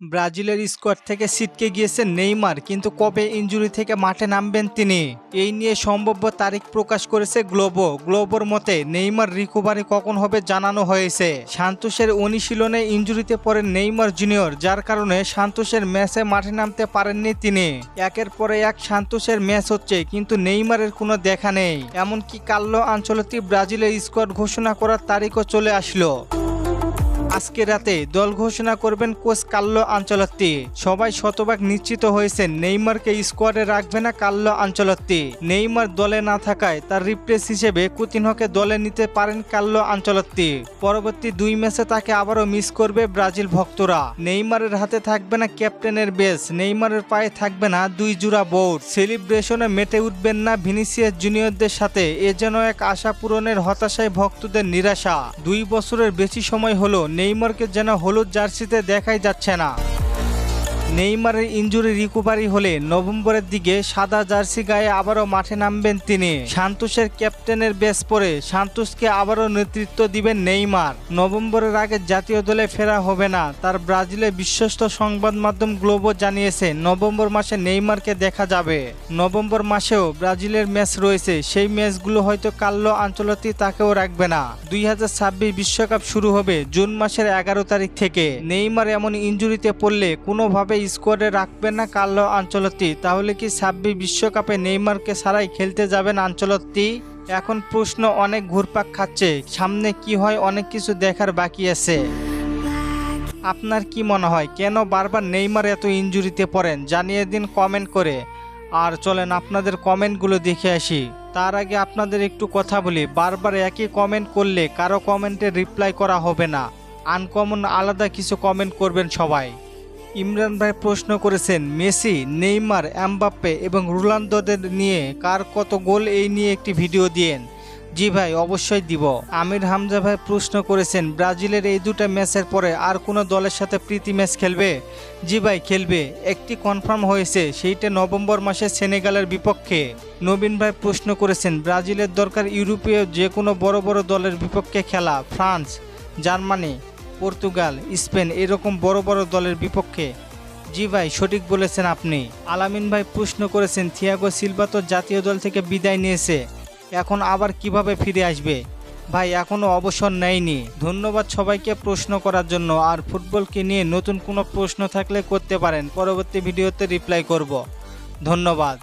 ব্রাজিলের স্কোয়াড থেকে ছিটকে গিয়েছেন নেইমার, কিন্তু কবে ইনজুরি থেকে মাঠে নামবেন তিনি? এই নিয়ে সম্ভাব্য তারিখ প্রকাশ করেছে গ্লোবো। গ্লোবোর মতে, নেইমার রিকভারি কখন হবে জানানো হয়েছে। সান্তোষের অনুশীলনে ইনজুরিতে পড়েন নেইমার জুনিয়র, যার কারণে সান্তোসের ম্যাচে মাঠে নামতে পারেননি তিনি। একের পরে এক সান্তোসের ম্যাচ হচ্ছে, কিন্তু নেইমারের কোনো দেখা নেই। এমনকি কাল্লো আঞ্চলতি ব্রাজিলের স্কোয়াড ঘোষণা করার তারিখও চলে আসলো। আজকে রাতে দল ঘোষণা করবেন কোচ কাল্লো আঞ্চলত্তি। সবাই শতভাগ নিশ্চিত হয়েছেন নেইমারকে স্কোয়াডে রাখবে না কাল্লো আঞ্চলত্তি। নেইমার দলে না থাকায় তার রিপ্লেস হিসেবে কুতিনহকে দলে নিতে পারেন কাল্লো আঞ্চলত্তি। পরবর্তী দুই ম্যাচে তাকে আবারও মিস করবে ব্রাজিল ভক্তরা। নেইমারের হাতে থাকবে না ক্যাপ্টেনের বেস, নেইমারের পায়ে থাকবে না দুই জোড়া বোর্ড। সেলিব্রেশনে মেটে উঠবেন না ভিনিসিয়াস জুনিয়রদের সাথে, এ যেন এক আশা পূরণের হতাশায় ভক্তদের নিরাশা। দুই বছরের বেশি সময় হলো নেইমারকে যেন হলুদ জার্সিতে দেখাই যাচ্ছে না। নেইমারের ইঞ্জুরি রিকভারি হলে নভেম্বরের দিকে সাদা জার্সি গায়ে আবারও মাঠে নামবেন তিনি। সান্তোসের ক্যাপ্টেনের বেস পরে সান্তোসকে আবারও নেতৃত্ব দিবেন নেইমার। নভেম্বরের আগে জাতীয় দলে ফেরা হবে না, তার ব্রাজিলের বিশ্বস্ত সংবাদ মাধ্যম গ্লোবো জানিয়েছে, নভেম্বর মাসে নেইমারকে দেখা যাবে। নভেম্বর মাসেও ব্রাজিলের ম্যাচ রয়েছে, সেই ম্যাচগুলো হয়তো কাল্লো আঞ্চলতি তাকেও রাখবে না। দুই বিশ্বকাপ শুরু হবে জুন মাসের এগারো তারিখ থেকে। নেইমার এমন ইঞ্জুরিতে পড়লে কোনোভাবে স্কোয়াডে রাখবেন না কাল্লো আঞ্চলতি। তাহলে কি ছাব্বিশ বিশ্বকাপে নেইমারকে ছাড়াই খেলতে যাবেন আঞ্চলতি? এখন প্রশ্ন, অনেক ঘুরপাক খাচ্ছে। সামনে কি হয়, অনেক কিছু দেখার বাকি আছে। আপনার কি মনে হয়, কেন বারবার নেইমার এত ইনজুরিতে পড়েন? জানিয়ে দিন কমেন্ট করে। আর চলেন আপনাদের কমেন্টগুলো দেখে আসি। তার আগে আপনাদের একটু কথা বলি। বারবার একই কমেন্ট করলে কারও কমেন্টে রিপ্লাই করা হবে না। আনকমন আলাদা কিছু কমেন্ট করবেন সবাই। ইমরান ভাই প্রশ্ন করেছেন, মেসি, নেইমার, এমবাপ্পে এবং রোনালদোদের নিয়ে কার কত গোল এই নিয়ে একটি ভিডিও দিয়েন? জি ভাই, অবশ্যই দিব। আমির হামজা ভাই প্রশ্ন করেছেন, ব্রাজিলের এই দুটো ম্যাচের পরে আর কোনো দলের সাথে প্রীতি ম্যাচ খেলবে? জি ভাই, খেলবে। একটি কনফার্ম হয়েছে, সেইটা নভেম্বর মাসে সেনেগালের বিপক্ষে। নবীন ভাই প্রশ্ন করেছেন, ব্রাজিলের দরকার ইউরোপীয় যে কোনো বড় বড় দলের বিপক্ষে খেলা, ফ্রান্স, জার্মানি। পর্তুগাল, স্পেন এরকম বড় বড় দলের বিপক্ষে। জি ভাই, সঠিক বলেছেন আপনি। আলামিন ভাই প্রশ্ন করেছেন, থিয়াগো সিলভা তো জাতীয় দল থেকে বিদায় নিয়েছে। এখন আবার কীভাবে ফিরে আসবে? ভাই এখনও অবসর নেয়নি। ধন্যবাদ সবাইকে প্রশ্ন করার জন্য। আর ফুটবলকে নিয়ে নতুন কোনো প্রশ্ন থাকলে করতে পারেন। পরবর্তী ভিডিওতে রিপ্লাই করব। ধন্যবাদ।